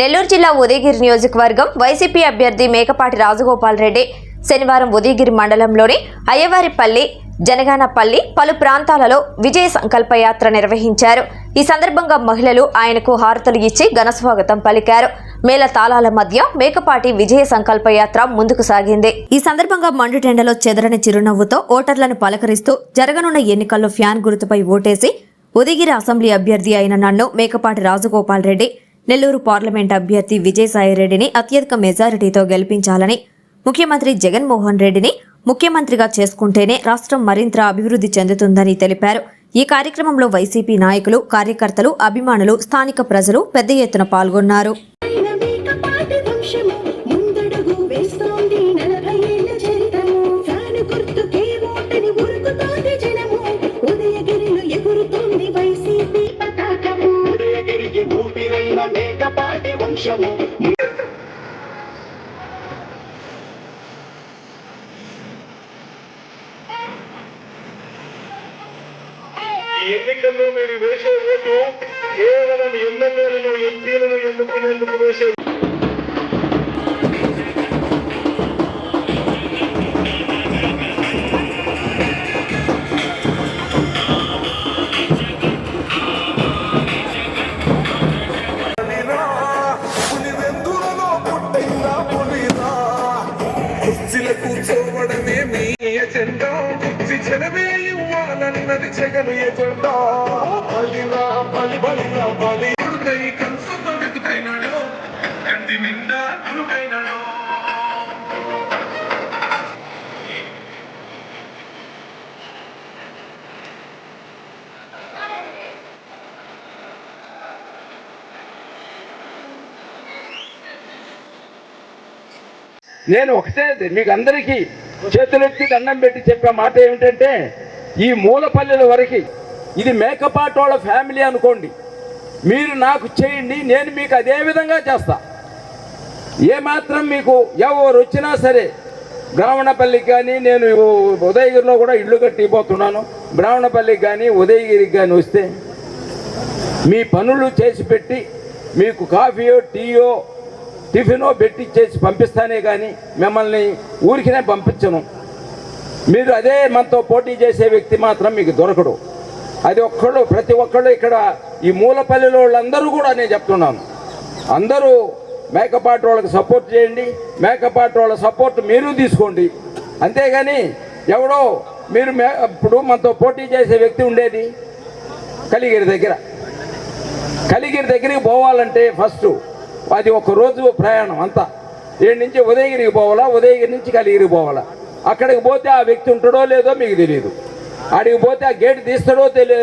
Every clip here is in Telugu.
నెల్లూరు జిల్లా ఉదయగిరి నియోజకవర్గం వైసీపీ అభ్యర్థి మేకపాటి రాజగోపాల్ రెడ్డి శనివారం ఉదయగిరి మండలంలోని అయ్యవారిపల్లి జనగానపల్లి పలు ప్రాంతాలలో విజయ సంకల్ప యాత్ర నిర్వహించారు. ఈ సందర్భంగా మహిళలు ఆయనకు హారతలు ఇచ్చి ఘనస్వాగతం పలికారు. మేళ తాళాల మధ్య మేకపాటి విజయ సంకల్ప యాత్ర ముందుకు సాగింది. ఈ సందర్భంగా మండుటెండలో చెదరని చిరునవ్వుతో ఓటర్లను పలకరిస్తూ జరగనున్న ఎన్నికల్లో ఫ్యాన్ గుర్తుపై ఓటేసి ఉదయగిరి అసెంబ్లీ అభ్యర్థి అయిన నన్ను మేకపాటి రాజగోపాల్ రెడ్డి నెల్లూరు పార్లమెంట్ అభ్యర్థి విజయసాయిరెడ్డిని అత్యధిక మెజారిటీతో గెలిపించాలని ముఖ్యమంత్రి జగన్మోహన్ రెడ్డిని ముఖ్యమంత్రిగా చేసుకుంటేనే రాష్ట్రం మరింత అభివృద్ధి చెందుతుందని తెలిపారు. ఈ కార్యక్రమంలో వైసీపీ నాయకులు కార్యకర్తలు అభిమానులు స్థానిక ప్రజలు పెద్ద ఎత్తున పాల్గొన్నారు. మేకపాటి ఎన్నికల్లో మీరు వేసే ఓటు కేవలం ఎమ్మెల్యేలను ఎంపీలను ఎన్నుకునేందుకు వేసే కుర్చీ చెలవే ఇవ్వాలన్నది జగను ఎజెండా బలిరా బలి బలిరా బలి. ఉడుకై వెతుకైనాడు కంటి నిండా నేను ఒకటే మీకు అందరికీ చేతులెత్తి దండం పెట్టి చెప్పే మాట ఏమిటంటే ఈ మూలపల్లెల వరకు ఇది మేకపాటోళ్ళ ఫ్యామిలీ అనుకోండి. మీరు నాకు చేయండి నేను మీకు అదే విధంగా చేస్తా. ఏమాత్రం మీకు ఎవరు వచ్చినా సరే బ్రాహ్మణపల్లికి కానీ నేను ఉదయగిరిలో కూడా ఇల్లు కట్టిపోతున్నాను. బ్రాహ్మణపల్లికి కానీ ఉదయగిరికి కానీ వస్తే మీ పనులు చేసి పెట్టి మీకు కాఫీయో టీయో టిఫినో పెట్టి చేసి పంపిస్తానే కానీ మిమ్మల్ని ఊరికినే పంపించను. మీరు అదే మనతో పోటీ చేసే వ్యక్తి మాత్రం మీకు దొరకడు. అది ఒక్కళ్ళు ప్రతి ఒక్కళ్ళు ఇక్కడ ఈ మూలపల్లిలో వాళ్ళందరూ కూడా నేను చెప్తున్నాను. అందరూ మేకపాటి వాళ్ళకి సపోర్ట్ చేయండి. మేకపాటి వాళ్ళ సపోర్ట్ మీరు తీసుకోండి. అంతేగాని ఎవడో మీరు మే ఇప్పుడు మనతో పోటీ చేసే వ్యక్తి ఉండేది కలిగిరి దగ్గర. కలిగిరి దగ్గరికి పోవాలంటే ఫస్ట్ అది ఒక రోజు ప్రయాణం అంతా. ఏడు నుంచి ఉదయగిరికి పోవాలా? ఉదయగిరి నుంచి కలిగిరికి పోవాలా? అక్కడికి పోతే ఆ వ్యక్తి ఉంటాడో లేదో మీకు తెలియదు అడిగి పోతే ఆ గేట్ తీస్తాడో తెలియ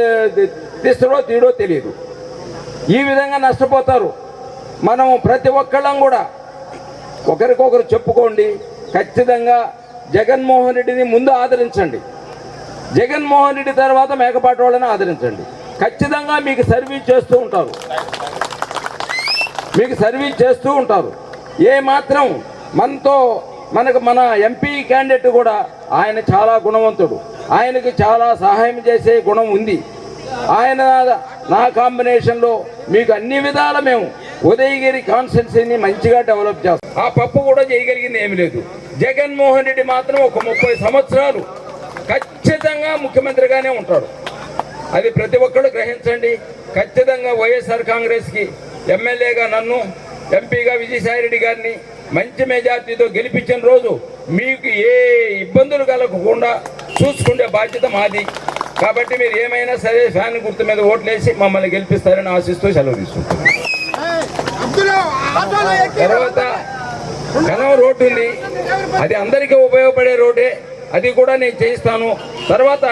తీస్తాడో తీయడో తెలియదు ఈ విధంగా నష్టపోతారు. మనం ప్రతి ఒక్కళ్ళం కూడా ఒకరికొకరు చెప్పుకోండి. ఖచ్చితంగా జగన్మోహన్ రెడ్డిని ముందు ఆదరించండి. జగన్మోహన్ రెడ్డి తర్వాత మేకపాటి వాళ్ళని ఆదరించండి. ఖచ్చితంగా మీకు సర్వీస్ చేస్తూ ఉంటారు. మీకు సర్వీస్ చేస్తూ ఉంటారు. ఏ మాత్రం మనతో మనకు మన ఎంపీ క్యాండిడేట్ కూడా ఆయన చాలా గుణవంతుడు. ఆయనకి చాలా సహాయం చేసే గుణం ఉంది. ఆయన నా కాంబినేషన్లో మీకు అన్ని విధాల మేము ఉదయగిరి కాన్స్టిట్యున్సీని మంచిగా డెవలప్ చేస్తాం. ఆ పప్పు కూడా చేయగలిగింది ఏమీ లేదు. జగన్మోహన్ రెడ్డి మాత్రం ఒక ముప్పై సంవత్సరాలు ఖచ్చితంగా ముఖ్యమంత్రిగానే ఉంటాడు. అది ప్రతి ఒక్కరు గ్రహించండి. ఖచ్చితంగా వైఎస్ఆర్ కాంగ్రెస్కి ఎమ్మెల్యేగా నన్ను ఎంపీగా విజయసాయిరెడ్డి గారిని మంచి మెజార్టీతో గెలిపించిన రోజు మీకు ఏ ఇబ్బందులు కలగకుండా చూసుకునే బాధ్యత మాది. కాబట్టి మీరు ఏమైనా సరే ఫ్యాన్ గుర్తు మీద ఓట్లేసి మమ్మల్ని గెలిపిస్తారని ఆశిస్తూ సెలవు తీసుకుంటున్నాను తర్వాత కనవ రోడ్డు ఉంది. అది అందరికీ ఉపయోగపడే రోడ్డే. అది కూడా నేను చేయిస్తాను. తర్వాత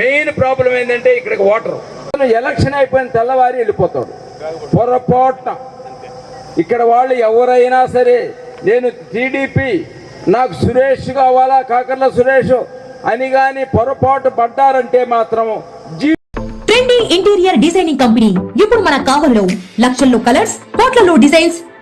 మెయిన్ ప్రాబ్లం ఏంటంటే ఇక్కడికి వాటర్. ఎలక్షన్ అయిపోయిన తెల్లవారి వెళ్ళిపోతాడు. పొరపాటున. ఇక్కడ వాళ్ళు ఎవరైనా సరే నేను టీడీపీ నాకు సురేష్ కావాలా కాకర్ల సురేష్ అని కానీ పొరపాటు పడ్డారంటే మాత్రం జీ ఇంటీరియర్ డిజైనింగ్ కంపెనీ. ఇప్పుడు మన కావల్లో లక్షల్లో కలర్స్ కోట్లలో డిజైన్స్